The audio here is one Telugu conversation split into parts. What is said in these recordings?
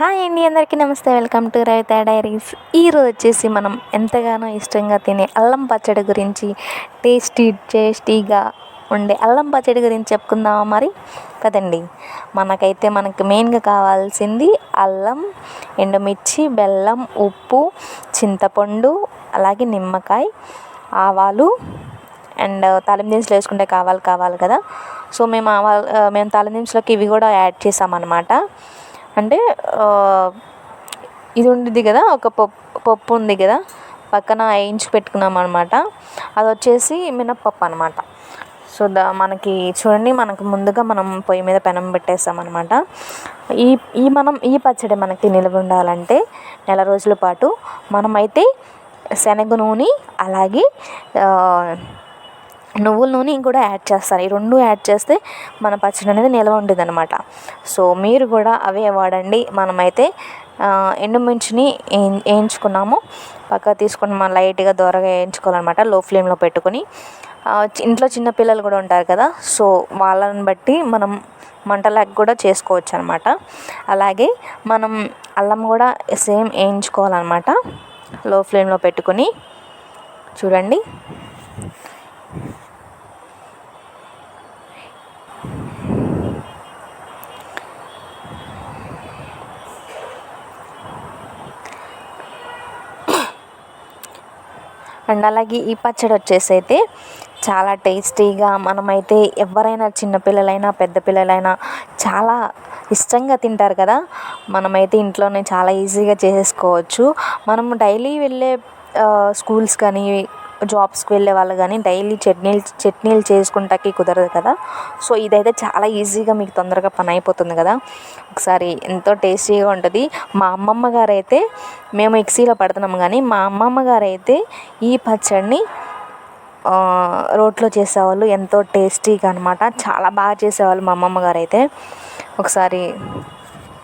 హాయ్ అండి అందరికీ నమస్తే. Welcome to Raitha diaries. ఈరోజు వచ్చేసి మనం ఎంతగానో ఇష్టంగా తినే అల్లం పచ్చడి గురించి టేస్టీ టేస్టీగా ఉండే అల్లం పచ్చడి గురించి చెప్పుకుందామా మరి? కదండి మనకైతే మనకు మెయిన్గా కావాల్సింది అల్లం ఎండుమిర్చి బెల్లం ఉప్పు చింతపండు అలాగే నిమ్మకాయ ఆవాలు అండ్ తాలింపు దినుసులు వేసుకుంటే కావాలి కావాలి కదా. సో మేము ఆవాలు మేము తాలింపు దినుసులోకి ఇవి కూడా యాడ్ చేసామన్నమాట. అంటే ఇది ఉండిద్ది కదా ఒక పప్పు పప్పు ఉంది కదా పక్కన వేయించి పెట్టుకున్నాం అనమాట అది వచ్చేసి మినప్పప్పు అనమాట సో దా మనకి చూడండి మనకు ముందుగా మనం పొయ్యి మీద పెనం పెట్టేస్తాం అనమాట ఈ ఈ మనం ఈ పచ్చడి మనకి నిలవ ఉండాలంటే నెల రోజుల పాటు మనమైతే శనగ నూనె అలాగే నువ్వుల నూనె కూడా యాడ్ చేస్తాను. ఈ రెండు యాడ్ చేస్తే మన పచ్చడి అనేది నిల్వ ఉంటుంది అనమాట సో మీరు కూడా అవే వాడండి. మనమైతే ఎండుమిర్చిని వేయించుకున్నాము పక్క తీసుకొని మనం లైట్గా దోరగా వేయించుకోవాలన్నమాట లో ఫ్లేమ్లో పెట్టుకొని. ఇంట్లో చిన్న పిల్లలు కూడా ఉంటారు కదా సో వాళ్ళని బట్టి మనం మంటలాగా కూడా చేసుకోవచ్చు అనమాట అలాగే మనం అల్లం కూడా సేమ్ వేయించుకోవాలన్నమాట లో ఫ్లేమ్లో పెట్టుకొని. చూడండి. అండ్ అలాగే ఈ పచ్చడి వచ్చేసి అయితే చాలా టేస్టీగా మనమైతే ఎవరైనా చిన్నపిల్లలైనా పెద్ద పిల్లలైనా చాలా ఇష్టంగా తింటారు కదా. మనమైతే ఇంట్లోనే చాలా ఈజీగా చేసేసుకోవచ్చు. మనం డైలీ వెళ్ళే స్కూల్స్ కానీ జాబ్స్కి వెళ్ళే వాళ్ళు కానీ డైలీ చట్నీలు చట్నీలు చేసుకుంటాకి కుదరదు కదా. సో ఇదైతే చాలా ఈజీగా మీకు తొందరగా పని అయిపోతుంది కదా. ఒకసారి ఎంతో టేస్టీగా ఉంటుంది. మా అమ్మమ్మ గారు అయితే మేము మిక్సీలో పడుతున్నాము కానీ మా అమ్మమ్మ గారు అయితే ఈ పచ్చడిని రోట్లో చేసేవాళ్ళు ఎంతో టేస్టీగా అనమాట చాలా బాగా చేసేవాళ్ళు మా అమ్మమ్మ గారు అయితే ఒకసారి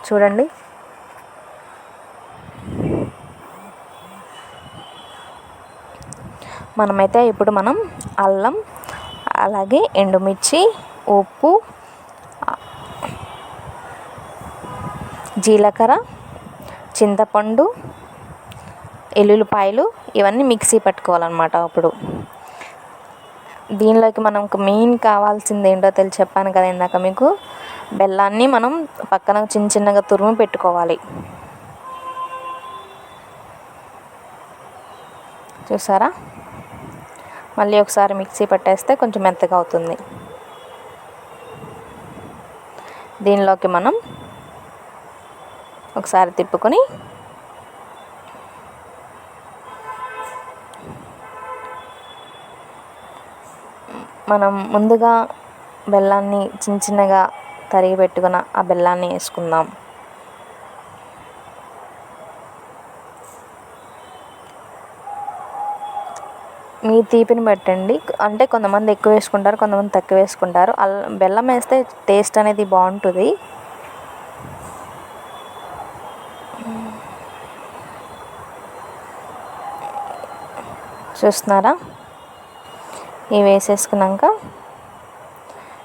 చూడండి. మనమైతే ఇప్పుడు మనం అల్లం అలాగే ఎండుమిర్చి ఉప్పు జీలకర్ర చింతపండు ఎల్లుల్లిపాయలు ఇవన్నీ మిక్సీ పట్టుకోవాలన్నమాట అప్పుడు. దీనిలోకి మనం మెయిన్ కావాల్సింది ఏంటో తెలిసి చెప్పాను కదా ఇందాక మీకు. బెల్లాన్ని మనం పక్కన చిన్న చిన్నగా తురుము పెట్టుకోవాలి. చూసారా? మళ్ళీ ఒకసారి మిక్సీ పట్టేస్తే కొంచెం మెత్తగా అవుతుంది. దీనిలోకి మనం ఒకసారి తిప్పుకొని మనం ముందుగా బెల్లాన్ని చిన్న చిన్నగా తరిగి పెట్టుకున్న ఆ బెల్లాన్ని వేసుకుందాం. మీ తీపిని బట్టండి. అంటే కొంతమంది ఎక్కువ వేసుకుంటారు కొంతమంది తక్కువ వేసుకుంటారు. అల్లం బెల్లం వేస్తే టేస్ట్ అనేది బాగుంటుంది. చూస్తున్నారా? ఇవి వేసేసుకున్నాక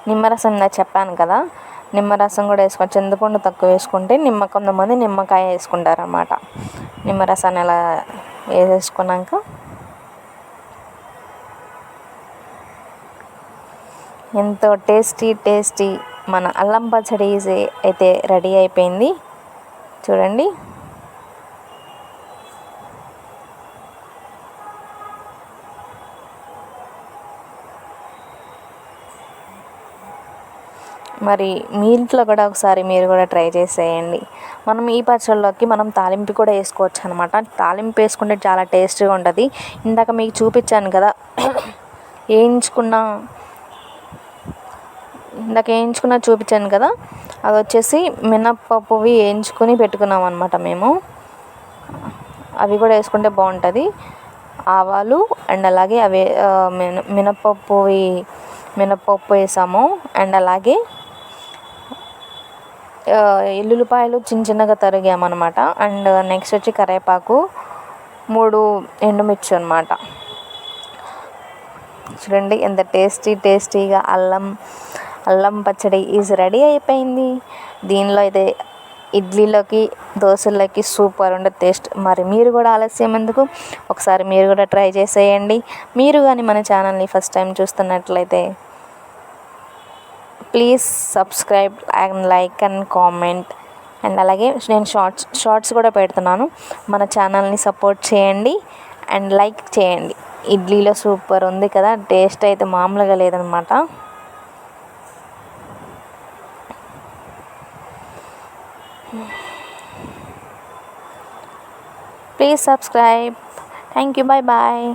నిమ్మరసం ఇందా చెప్పాను కదా? నిమ్మరసం కూడా వేసుకోవచ్చు చింతపండు తక్కువ వేసుకుంటే నిమ్మ కొంతమంది నిమ్మకాయ వేసుకుంటారు అన్నమాట నిమ్మరసాన్ని ఎలా వేసేసుకున్నాక ఎంతో టేస్టీ టేస్టీ మన అల్లం పచ్చడి అయితే రెడీ అయిపోయింది. చూడండి. మరి మీ ఇంట్లో కూడా ఒకసారి మీరు కూడా ట్రై చేసేయండి. మనం ఈ పచ్చళ్ళలోకి మనం తాలింపు కూడా వేసుకోవచ్చు అనమాట తాలింపు వేసుకుంటే చాలా టేస్టీగా ఉంటుంది. ఇందాక మీకు చూపించాను కదా. వేయించుకున్న ఇందాక వేయించుకున్న చూపించాను కదా. అది వచ్చేసి మినప్పప్పువి వేయించుకుని పెట్టుకున్నాం అనమాట మేము. అవి కూడా వేసుకుంటే బాగుంటుంది. ఆవాలు అండ్ అలాగే అవి మిన మినప్పప్పువి మినప్పప్పు వేసాము. అండ్ అలాగే ఎల్లుల్లిపాయలు చిన్న చిన్నగా తరిగామన్నమాట అండ్ నెక్స్ట్ వచ్చి కరివేపాకు మూడు ఎండుమిర్చి అనమాట చూడండి ఎంత టేస్టీ టేస్టీగా అల్లం అల్లం పచ్చడి ఈజ్ రెడీ అయిపోయింది. దీనిలో అయితే ఇడ్లీలోకి దోశల్లోకి సూపర్ ఉండే టేస్ట్ మరి మీరు కూడా ఆలస్యం ఎందుకు? ఒకసారి మీరు కూడా ట్రై చేసేయండి. మీరు కానీ మన ఛానల్ని ఫస్ట్ టైం చూస్తున్నట్లయితే please subscribe and like and comment and అలాగే నేను షార్ట్స్ షార్ట్స్ కూడా పెడుతున్నాను. మన ఛానల్ని సపోర్ట్ చేయండి అండ్ లైక్ చేయండి. ఇడ్లీలో సూపర్ ఉంది కదా టేస్ట్ అయితే మామూలుగా లేదనమాట. Please subscribe. Thank you. Bye bye.